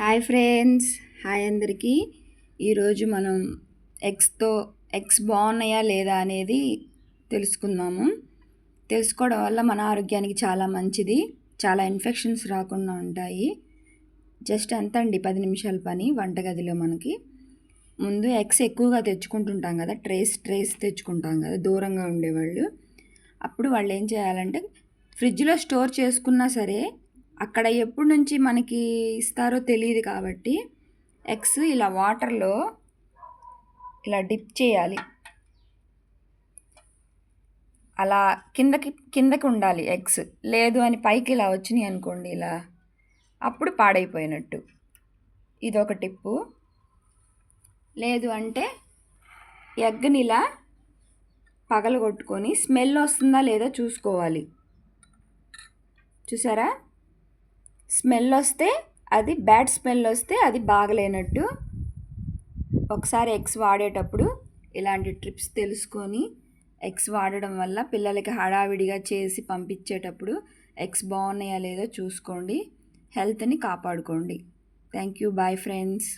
Hi friends hi అందరికీ. ఈరోజు మనం ఎగ్స్తో ఎగ్స్ బాగున్నాయా లేదా అనేది తెలుసుకుందాము. తెలుసుకోవడం వల్ల మన ఆరోగ్యానికి చాలా మంచిది. చాలా ఇన్ఫెక్షన్స్ రాకుండా ఉంటాయి. జస్ట్ ఎంత అండి పది నిమిషాల పని వంటగదిలో మనకి. ముందు ఎగ్స్ ఎక్కువగా తెచ్చుకుంటుంటాం కదా ట్రేస్ ట్రేస్ తెచ్చుకుంటాం కదా దూరంగా ఉండేవాళ్ళు. అప్పుడు వాళ్ళు ఏం చేయాలంటే ఫ్రిడ్జ్లో స్టోర్ చేసుకున్నా సరే అక్కడ ఎప్పటి నుంచి మనకి ఇస్తారో తెలియదు కాబట్టి ఎగ్స్ ఇలా వాటర్లో ఇలా డిప్ చేయాలి. అలా కిందకి కిందకి ఉండాలి ఎగ్స్. లేదు అని పైకి ఇలా వచ్చినాయి అనుకోండి ఇలా అప్పుడు పాడైపోయినట్టు. ఇదొక టిప్పు. లేదు అంటే ఎగ్ని ఇలా పగలగొట్టుకొని స్మెల్ వస్తుందా లేదా చూసుకోవాలి. చూసారా? స్మెల్ వస్తే అది బ్యాడ్ స్మెల్ వస్తే అది బాగలేనట్టు ఒకసారి ఎగ్స్ వాడేటప్పుడు ఇలాంటి ట్రిప్స్ తెలుసుకొని ఎగ్స్ వాడడం వల్ల పిల్లలకి హడావిడిగా చేసి పంపించేటప్పుడు ఎగ్స్ బాగున్నాయా లేదో చూసుకోండి హెల్త్ని కాపాడుకోండి. Thank you bye friends.